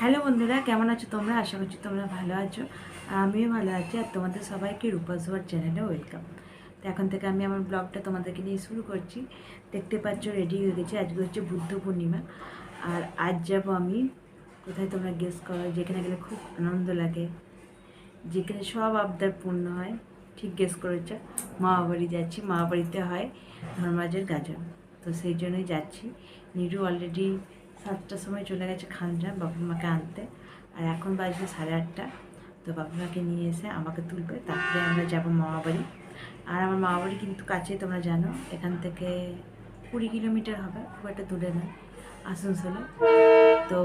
Hello বন্ধুরা, কেমন আছো তোমরা? আশা করছি তোমরা ভালো আছো। আমিও ভালো আছি আর তোমাদের সবাইকে রূপাস ওয়ার চ্যানেলে ওয়েলকাম। তো এখন থেকে আমি আমার ব্লগটা তোমাদেরকে নিয়ে শুরু করছি। দেখতে পাচ্ছ রেডি হয়ে গেছি। আজকে হচ্ছে বুদ্ধ পূর্ণিমা। আর আজ যাব আমি কোথায় তোমরা গেস করো? যেখানে গেলে খুব আনন্দ লাগে। যেখানে সব আবদার পূর্ণ হয়, ঠিক গেস করেছ। মামা বাড়ি যাচ্ছি। মামা বাড়িতে হয় ধর্মরাজের গাজন। তো সেই জন্যই যাচ্ছি। নিরু অলরেডি সাতটার সময় চলে গেছে খানজাম বাবা মাকে আনতে। আর এখন বাজবে সাড়ে আটটা। তো বাবা মাকে নিয়ে এসে আমাকে তুলবে, তারপরে আমরা যাব মামা বাড়ি আর আমার মামা বাড়ি কিন্তু কাছে তোমরা জানো। এখান থেকে কুড়ি কিলোমিটার হবে, খুব একটা দূরে নয়, আসানসোলে। তো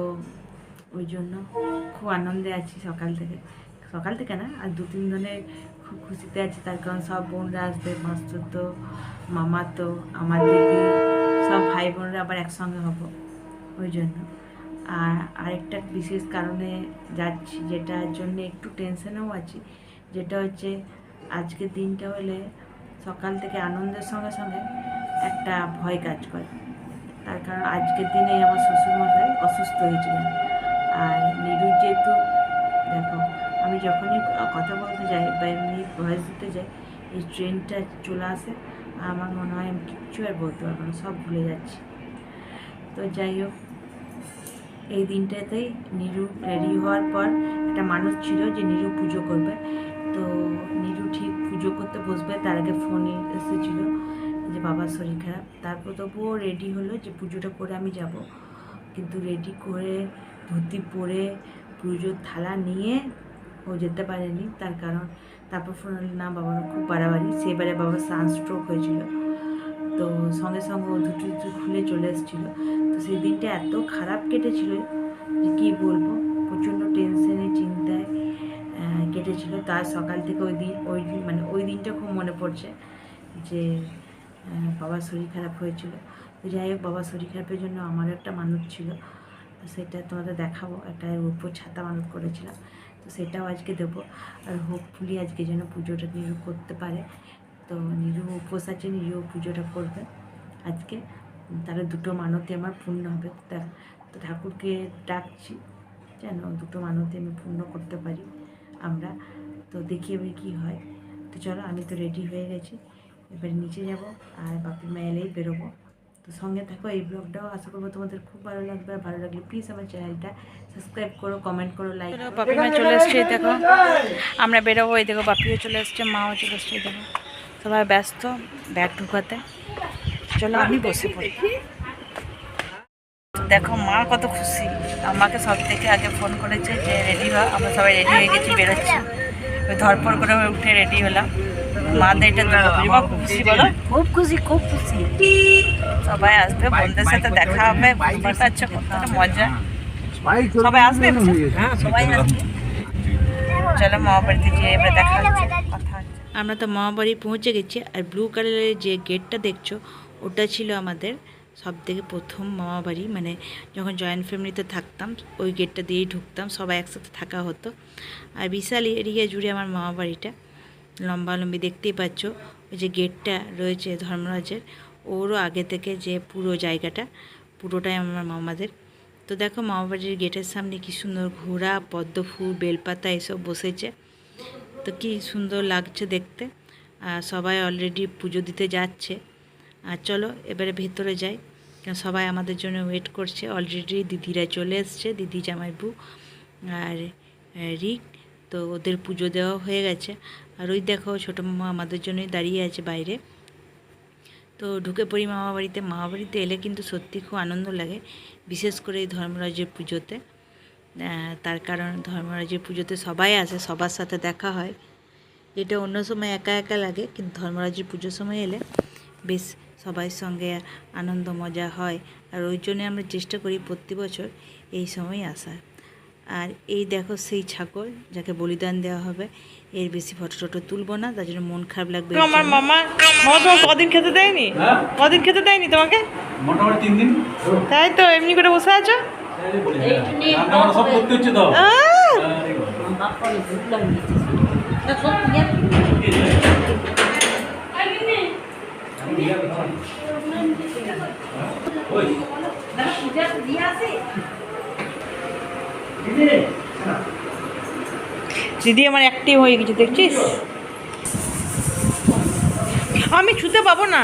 ওই জন্য খুব আনন্দে আছি সকাল থেকে। সকাল থেকে না, আর দু তিন দিনে খুব খুশিতে আছি। তার কারণ সব বোনরা আসবে মাস্তুর তো, মামা তো, আমার দিদি, সব ভাই বোনরা আবার একসঙ্গে হব। ওই জন্য। আর আরেকটা বিশেষ কারণে যাচ্ছি, যেটার জন্য একটু টেনশনেও আছি, যেটা হচ্ছে আজকের দিনটা হলে সকাল থেকে আনন্দের সঙ্গে সঙ্গে একটা ভয় কাজ করে। তার কারণ আজকের দিনে আমার শ্বশুরমশাই অসুস্থ হয়েছিলেন। আর নিরুর যেহেতু, দেখো, আমি যখনই কথা বলতে যাই বা এমনি ভয়েস দিতে যাই, এই ট্রেনটা চলে আসে আমার মনে হয় আমি কিচ্ছু আর বলতে পারব না, সব ভুলে যাচ্ছি। তো যাই হোক, এই দিনটাতেই নিরু রেডি হওয়ার পর একটা মানুষ ছিল যে নিরু পুজো করবে। তো নিরু ঠিক পুজো করতে বসবে, তার আগে ফোনে এসেছিল যে বাবার শরীর খারাপ। তারপর তবুও রেডি হলো যে পুজোটা করে আমি যাব। কিন্তু রেডি করে ধুতি পরে পুজোর থালা নিয়ে ও যেতে পারেনি, তার কারণ তারপর ফোন না বাবার খুব বাড়াবাড়ি। সেবারে বাবার সানস্ট্রোক হয়েছিল। তো সঙ্গে সঙ্গে ও দুটো দুটো খুলে চলে এসেছিল। তো সেই দিনটা এত খারাপ কেটেছিল যে কী বলব? প্রচণ্ড টেনশনে চিন্তায় কেটেছিল। তার সকাল থেকে ওই দিন ওই দিন মানে ওই দিনটা খুব মনে পড়ছে যে বাবার শরীর খারাপ হয়েছিল। যাই হোক, বাবার শরীর খারাপের জন্য আমারও একটা মানত ছিল। তো সেটা তোমাদের দেখাবো। একটা উপর ছাতা মানত করেছিলাম। তো সেটাও আজকে দেবো। আর হোপফুলি আজকে যেন পুজোটা নিরু করতে পারে। তো নিরু উপোস আছে নিরু পুজোটা করবে। আজকে তাহলে দুটো মানতে আমার পূর্ণ হবে। তা ঠাকুরকে ডাকছি যেন দুটো মানতে আমি পূর্ণ করতে পারি। আমরা তো দেখি এবার কী হয়। তো চলো, আমি তো রেডি হয়ে গেছি। এবারে নিচে যাব আর বাপি মা এলেই বেরোবো। তো সঙ্গে থাকো, এই ব্লগটাও আশা করব তোমাদের খুব ভালো লাগবে। আর ভালো লাগলে প্লিজ আমার চ্যানেলটা সাবস্ক্রাইব করো কমেন্ট করো লাইক বাপি মা চলে এই দেখো। আমরা বেরোবো, এই দেখো, বাপিও চলে এসছে, মাও চলে এই দেখো। সবাই ব্যস্ত ব্যাগ ঢুকাতে। চলো আমি বসে পড়ি। দেখো মা কত খুশি। আমাকে সব থেকে আগে ফোন করেছে যে রেডি হ আমরা সবাই রেডি হয়ে গেছি বেরোচ্ছি। ওই ধরপড় করে উঠে রেডি হলাম। মা তো এটা খুব খুশি বলো। খুব খুশি খুব খুশি। সবাই আসবে বন্ধুদের সাথে দেখা হবে বুঝতে পারছ কতটা মজা। সবাই আসবে? হ্যাঁ সবাই আসবে? চলো। মামা বাড়িতে যেয়ে এবার দেখা হচ্ছে। আমরা তো মামা বাড়ি পৌঁছে গেছি, আর ব্লু কালারের যে গেটটা দেখছ, ওটা ছিল আমাদের সব থেকে প্রথম মামা বাড়ি মানে যখন জয়েন্ট ফ্যামিলিতে থাকতাম, ওই গেটটা দিয়েই ঢুকতাম, সবাই একসাথে থাকা হতো। আর বিশাল এরিয়া জুড়ে আমার মামা বাড়িটা লম্বালম্বি দেখতেই পাচ্ছ, ওই যে গেটটা রয়েছে ধর্মরাজের, ওরও আগে থেকে যে পুরো জায়গাটা, পুরোটাই আমার মামাদের। তো দেখো মামা বাড়ির গেটের সামনে কি সুন্দর ঘোড়া, পদ্ম ফুল, বেলপাতা এসব বসেছে। তো কি সুন্দর লাগছে দেখতে। আর সবাই অলরেডি পুজো দিতে যাচ্ছে। আর চলো, এবারে ভেতরে যাই। কারণ সবাই আমাদের জন্য ওয়েট করছে। অলরেডি দিদিরা চলে এসছে, দিদি জামাইবু আর রিক। তো ওদের পুজো দেওয়া হয়ে গেছে। আর ওই দেখো, ছোটো মামা আমাদের জন্যই দাঁড়িয়ে আছে বাইরে। তো ঢুকে পড়ি মামা বাড়িতে মামা বাড়িতে এলে কিন্তু সত্যি খুব আনন্দ লাগে, বিশেষ করে এই ধর্মরাজের পুজোতে। তার কারণ ধর্মরাজের পুজোতে সবাই আসে সবার সাথে দেখা হয়। যেটা অন্য সময় একা একা লাগে কিন্তু ধর্মরাজের পুজোর সময় এলে বেশ সবার সঙ্গে আনন্দ মজা হয়। আর ওই জন্যে আমরা চেষ্টা করি প্রতি বছর এই সময় আসার। আর এই দেখো সেই ছাগল যাকে বলিদান দেওয়া হবে এর বেশি ফটো টটো তুলবো না তার জন্য মন খারাপ লাগবে আমার মামা মামা কদিন খেতে দেয়নি? কদিন খেতে দেয়নি তোমাকে? মোটামুটি তিন দিন। তাই তো এমনি করে বসে আছো? দিদি আমার অ্যাক্টিভ হয়ে গেছে দেখছিস? আমি ছুতে পাবো না।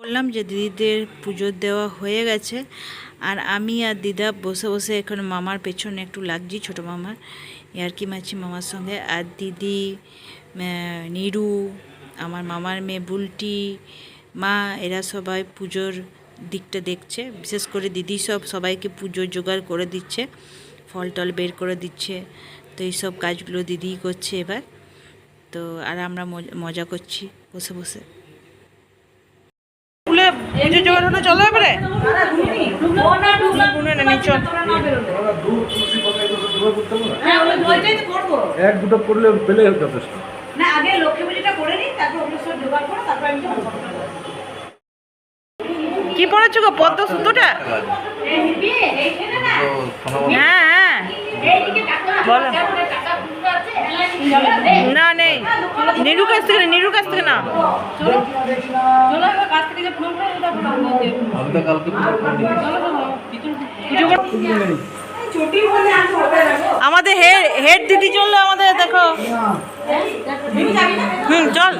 বললাম যে দিদিদের পুজো দেওয়া হয়ে গেছে, আর আমি আর দিদা বসে বসে এখন মামার পেছনে একটু লাগছি, ছোট মামার। ইয়ার্কি মাছি মামার সঙ্গে আর দিদি নিরু, আমার মামার মেয়ে বুলটি, মা, এরা সবাই পুজোর দিকটা দেখছে। বিশেষ করে দিদি সব সবাইকে পুজোর জোগাড় করে দিচ্ছে, ফল টল বের করে দিচ্ছে। তো এই সব কাজগুলো দিদিই করছে এবার। তো আর আমরা মজা করছি, বসে বসে। পুজো জোগাড় হলে চলো এবারে। শুনে না চল। এক দুটো করলে পেলে যথেষ্ট। না আগে লক্ষ্মী পুজোটা করে নিই তারপর ওগুলো সব জোগাড় করো তারপর আমি কি পড়েছো গো পদ্ম সুতোটা? হ্যাঁ হ্যাঁ। বলো। না নেই। নিরু কাছ থেকে নিরু কাছ থেকে না। আমি আমাদের হেড হেড দিদি চলল আমাদের দেখো। হুম চল।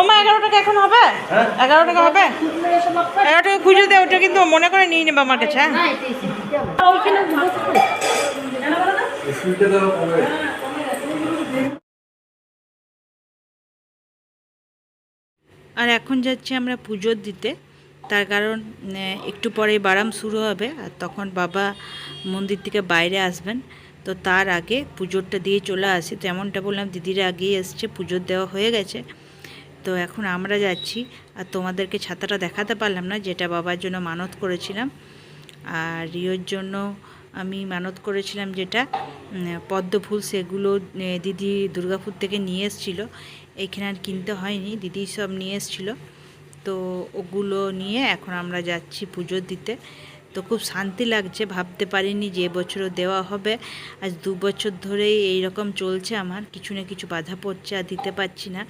ওমা এগারো টাকা এখন হবে? এগারো টাকা হবে? এগারো টাকা খুঁজে দে ওটা কিন্তু মনে করে নিয়ে নেবে আমার কাছে হ্যাঁ? আর এখন যাচ্ছি আমরা পুজো দিতে। তার কারণ একটু পরে বারাম শুরু হবে আর তখন বাবা মন্দির থেকে বাইরে আসবেন। তো তার আগে পুজোরটা দিয়ে চলে আসি। তো এমনটা বললাম, দিদিরা আগেই এসছে পুজোর দেওয়া হয়ে গেছে। তো এখন আমরা যাচ্ছি। আর তোমাদেরকে ছাতাটা দেখাতে পারলাম না, যেটা বাবার জন্য মানত করেছিলাম। আর রিওর জন্য আমি মানত করেছিলাম যেটা পদ্ম ফুল সেগুলো দিদি দুর্গাপুর থেকে নিয়ে এসেছিল। এইখানে আর কিনতে হয়নি, দিদি সব নিয়ে এসেছিল। তো ওগুলো নিয়ে এখন আমরা যাচ্ছি পুজো দিতে। তো খুব শান্তি লাগছে, ভাবতে পারিনি যে এবছরও দেওয়া হবে। আজ দু বছর ধরেই এই রকম চলছে আমার, কিছু না কিছু বাধা পড়ছে আর দিতে পারছি না।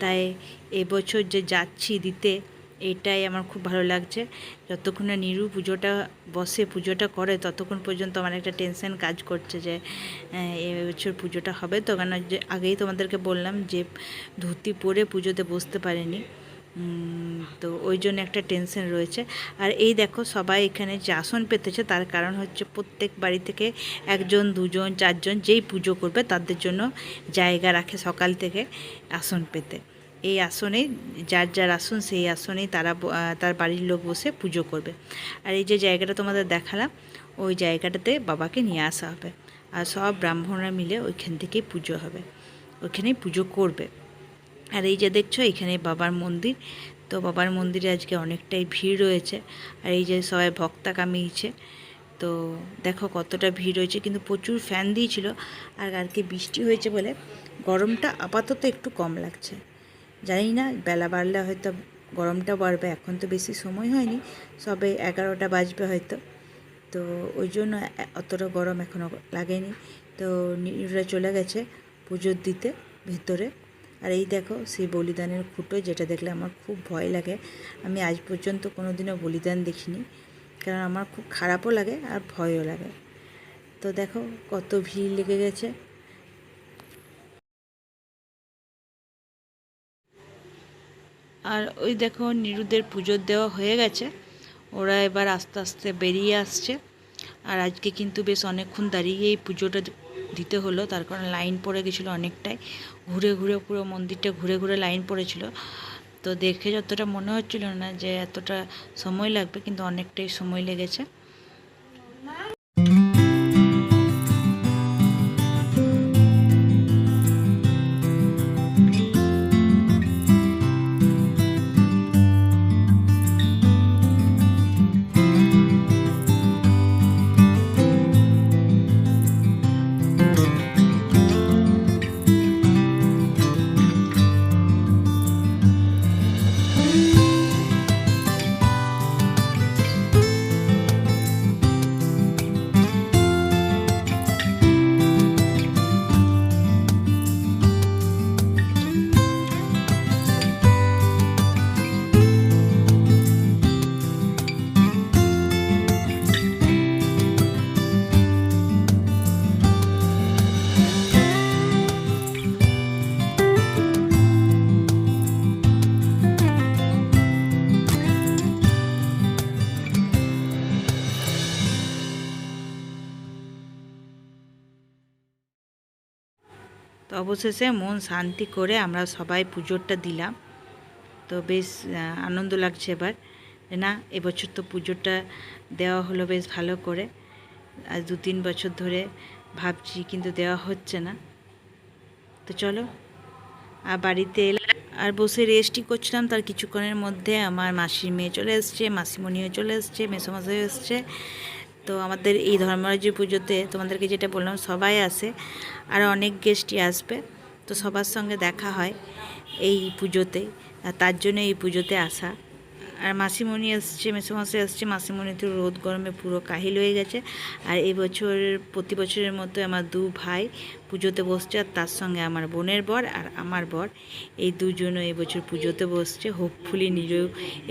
তাই এবছর যে যাচ্ছি দিতে, এটাই আমার খুব ভালো লাগছে। যতক্ষণ না নিরু পুজোটা বসে, পুজোটা করে, ততক্ষণ পর্যন্ত আমার একটা টেনশন কাজ করছে যে এবছর পুজোটা হবে। তো কেন আগেই তোমাদেরকে বললাম যে ধুতি পরে পুজোতে বসতে পারিনি। তো ওই জন্য একটা টেনশন রয়েছে। আর এই দেখো, সবাই এখানে যে আসন পেতেছে, তার কারণ হচ্ছে প্রত্যেক বাড়ি থেকে একজন, দুজন, চারজন যেই পুজো করবে, তাদের জন্য জায়গা রাখে সকাল থেকে আসন পেতে। এই আসনে, যার যার আসন, সেই আসনেই তারা তার বাড়ির লোক বসে পুজো করবে। আর এই যে জায়গাটা তোমাদের দেখালাম, ওই জায়গাটাতে বাবাকে নিয়ে আসা হবে। আর সব ব্রাহ্মণরা মিলে ওইখান থেকেই পুজো হবে। ওইখানেই পুজো করবে। আর এই যে দেখছ, এখানে বাবার মন্দির। তো বাবার মন্দিরে আজকে অনেকটাই ভিড় রয়েছে। আর এই যে সবাই ভক্তা কামিয়েছে। তো দেখো কতটা ভিড় হয়েছে কিন্তু প্রচুর ফ্যান দিয়েছিল। আর কালকে বৃষ্টি হয়েছে বলে গরমটা আপাতত একটু কম লাগছে। জানি না, বেলা বাড়লে হয়তো গরমটা বাড়বে। এখন তো বেশি সময় হয়নি। সবে এগারোটা বাজবে হয়তো। তো ওই জন্য অতটা গরম এখনও লাগেনি। তো নীরা চলে গেছে পুজোর দিতে ভেতরে। আর এই দেখো সেই বলিদানের খুঁটো যেটা দেখলে আমার খুব ভয় লাগে। আমি আজ পর্যন্ত কোনো দিনও বলিদান দেখিনি, কারণ আমার খুব খারাপও লাগে আর ভয়ও লাগে। তো দেখো কত ভিড় লেগে গেছে। আর ওই দেখো নিরুদের পুজো দেওয়া হয়ে গেছে। ওরা এবার আস্তে আস্তে বেরিয়ে আসছে। আর আজকে কিন্তু বেশ অনেকক্ষণ দাঁড়িয়ে এই পুজোটা দিতে হলো, তার কারণ লাইন পড়ে গেছিল অনেকটাই। ঘুরে ঘুরে পুরো মন্দিরটা ঘুরে ঘুরে লাইন পড়েছিল। তো দেখে যতটা মনে হচ্ছিল না যে এতটা সময় লাগবে, কিন্তু অনেকটাই সময় লেগেছে। অবশেষে মন শান্তি করে আমরা সবাই পুজোরটা দিলাম। তো বেশ আনন্দ লাগছে এবার। না, এবছর তো পুজোটা দেওয়া হলো বেশ ভালো করে। আজ দু তিন বছর ধরে ভাবছি কিন্তু দেওয়া হচ্ছে না। তো চলো, আর বাড়িতে এলাম আর বসে রেস্টই করছিলাম। তার কিছুক্ষণের মধ্যে আমার মাসির মেয়ে চলে এসছে, মাসিমণিও চলে এসছে, মেসোমশাইও এসছে। তো আমাদের এই ধর্মরাজ্য পুজোতে তোমাদেরকে যেটা বললাম, সবাই আসে, আর অনেক গেস্টই আসবে। তো সবার সঙ্গে দেখা হয় এই পুজোতে তার জন্য এই পুজোতে আসা। আর মাসিমণি এসছে মেসোমশাই এসছে মাসিমণি তো রোদ গরমে পুরো কাহিল হয়ে গেছে। আর এই বছর, প্রতি বছরের মতো আমার দু ভাই পুজোতে বসছে, আর তার সঙ্গে আমার বোনের বর আর আমার বর। এই দুজনও এবছর পুজোতে বসছে। হোপফুলি নিজেও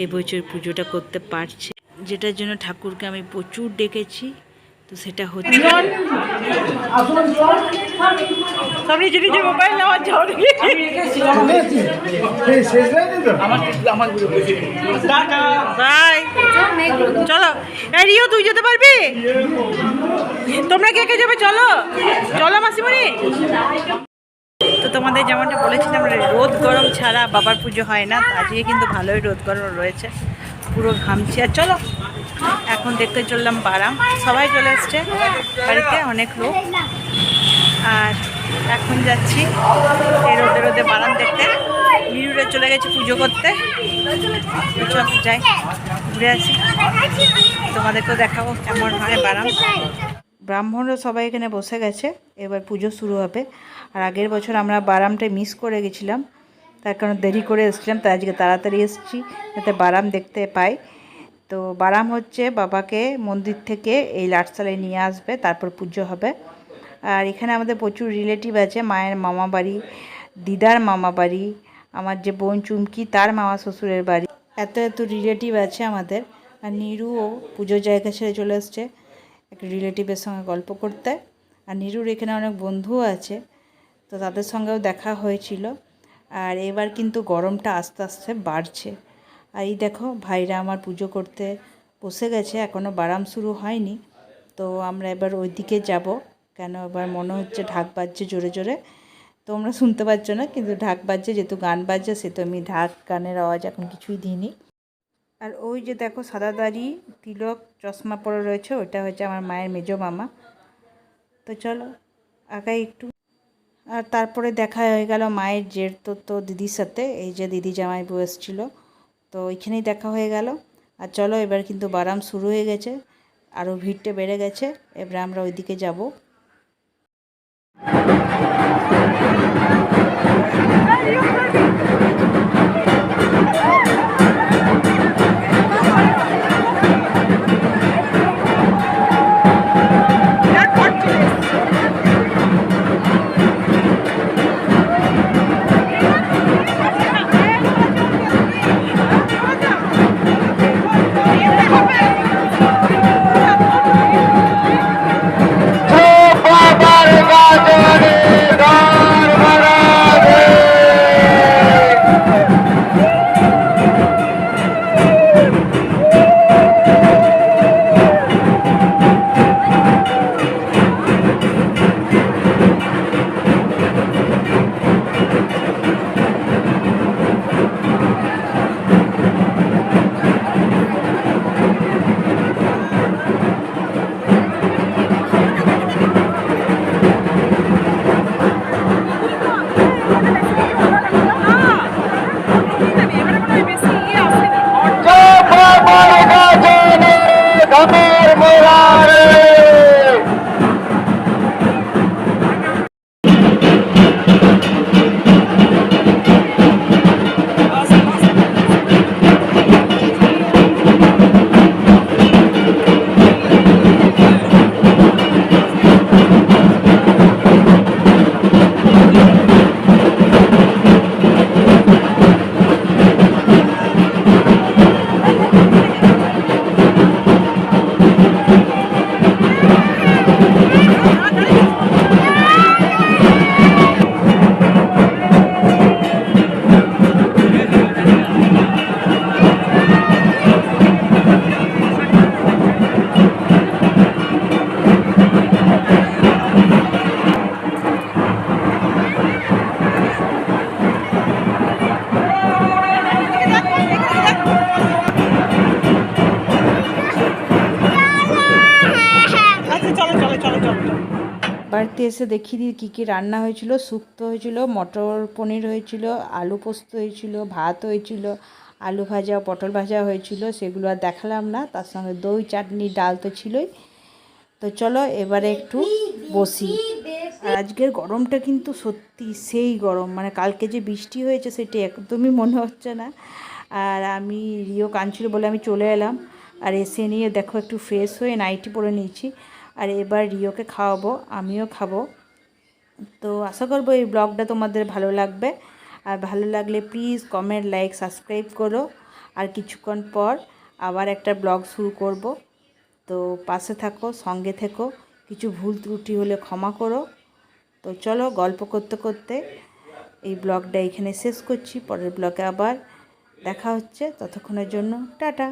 এবছর পুজোটা করতে পারছে। যেটার জন্য ঠাকুরকে আমি প্রচুর ডেকেছি তো সেটা হচ্ছে মোবাইল নেওয়ার বাই। চলো। রিও তুই যেতে পারবি? তোমরা কে কে যাবে? চলো। চলো মাসিমণি। তো তোমাদের যেমনটা বলেছিলাম রোদ গরম ছাড়া বাবার পুজো হয় না আজকে কিন্তু ভালোই রোদ গরম রয়েছে। পুরো ঘামছি। আর চলো, এখন দেখতে চললাম বারাম। সবাই চলে এসছে বাড়িতে, অনেক লোক। আর এখন যাচ্ছি এই রোদে রোদে বারাম দেখতে। নিরুরে চলে গেছে পুজো করতে। চল, যাই, ঘুরে আসি। তোমাদেরকেও দেখাবো কেমন হয় বারাম। ব্রাহ্মণরা সবাই এখানে বসে গেছে। এবার পুজো শুরু হবে। আর আগের বছর আমরা বারামটা মিস করে গেছিলাম। তার কারণ দেরি করে এসেছিলাম, তাই আজকে তাড়াতাড়ি এসেছি যাতে বারাম দেখতে পাই। তো বারাম হচ্ছে বাবাকে মন্দির থেকে এই লাটসালায় নিয়ে আসবে, তারপর পুজো হবে। আর এখানে আমাদের প্রচুর রিলেটিভ আছে, মায়ের মামা বাড়ি, দিদার মামা বাড়ি, আমার যে বোন চুমকি, তার মামা শ্বশুরের বাড়ি। এত এত রিলেটিভ আছে আমাদের। আর নিরুও পুজোর জায়গা ছেড়ে চলে এসছে এক রিলেটিভের সঙ্গে গল্প করতে। আর নিরুর এখানে অনেক বন্ধুও আছে, তো তাদের সঙ্গেও দেখা হয়েছিল। আর এবার কিন্তু গরমটা আস্তে আস্তে বাড়ছে। আর এই দেখো, ভাইরা আমার পুজো করতে বসে গেছে এখনও বারাম শুরু হয়নি। তো আমরা এবার ওই দিকে যাব, কেন এবার মনে হচ্ছে ঢাক বাজছে জোরে জোরে। তোমরা শুনতে পাচ্ছ না, কিন্তু ঢাক বাজছে, যেহেতু গান বাজছে, সে তো আমি ঢাক গানের আওয়াজ এখন কিছুই দিইনি। আর ওই যে দেখো, সাদা দাড়ি, তিলক, চশমা পরে রয়েছে ওটা হচ্ছে আমার মায়ের মেজো মামা। তো চলো আগাই একটু আর তারপরে দেখা হয়ে গেল মায়ের জের তো তো দিদির সাথে, এই যে দিদি জামাই বউ এসেছিল। তো ওইখানেই দেখা হয়ে গেল। আর চলো, এবার কিন্তু বারাম শুরু হয়ে গেছে, আরও ভিড়টা বেড়ে গেছে, এবার আমরা ওইদিকে যাব। বাড়িতে এসে দেখিয়ে দিই কী কী রান্না হয়েছিল। শুক্তো হয়েছিল, মটর পনির হয়েছিল, আলু পোস্ত হয়েছিল, ভাত হয়েছিল, আলু ভাজা, পটল ভাজা হয়েছিল, সেগুলো আর দেখালাম না। তার সঙ্গে দই, চাটনি, ডাল তো ছিলই। তো চলো এবারে একটু বসি। আর আজকের গরমটা কিন্তু সত্যি সেই গরম মানে কালকে যে বৃষ্টি হয়েছে সেটা একদমই মনে হচ্ছে না। আর আমি রিও কাঁদছিল বলে আমি চলে এলাম। আর এসে নিয়ে দেখো একটু ফ্রেশ হয়ে নাইটি পরে নিয়েছি। আর এবার রিওকে খাওয়াবো, আমিও খাব। তো আশা করব এই ব্লগটা তোমাদের ভালো লাগবে। আর ভালো লাগলে প্লিজ কমেন্ট লাইক সাবস্ক্রাইব করো। আর কিছুক্ষণ পর আবার একটা ব্লগ শুরু করব। তো পাশে থাকো, সঙ্গে থেকো। কিছু ভুল ত্রুটি হলে ক্ষমা করো। তো চলো গল্প করতে করতে এই ব্লগটা এখানে শেষ করছি। পরের ব্লগে আবার দেখা হচ্ছে। ততক্ষণের জন্য টাটা।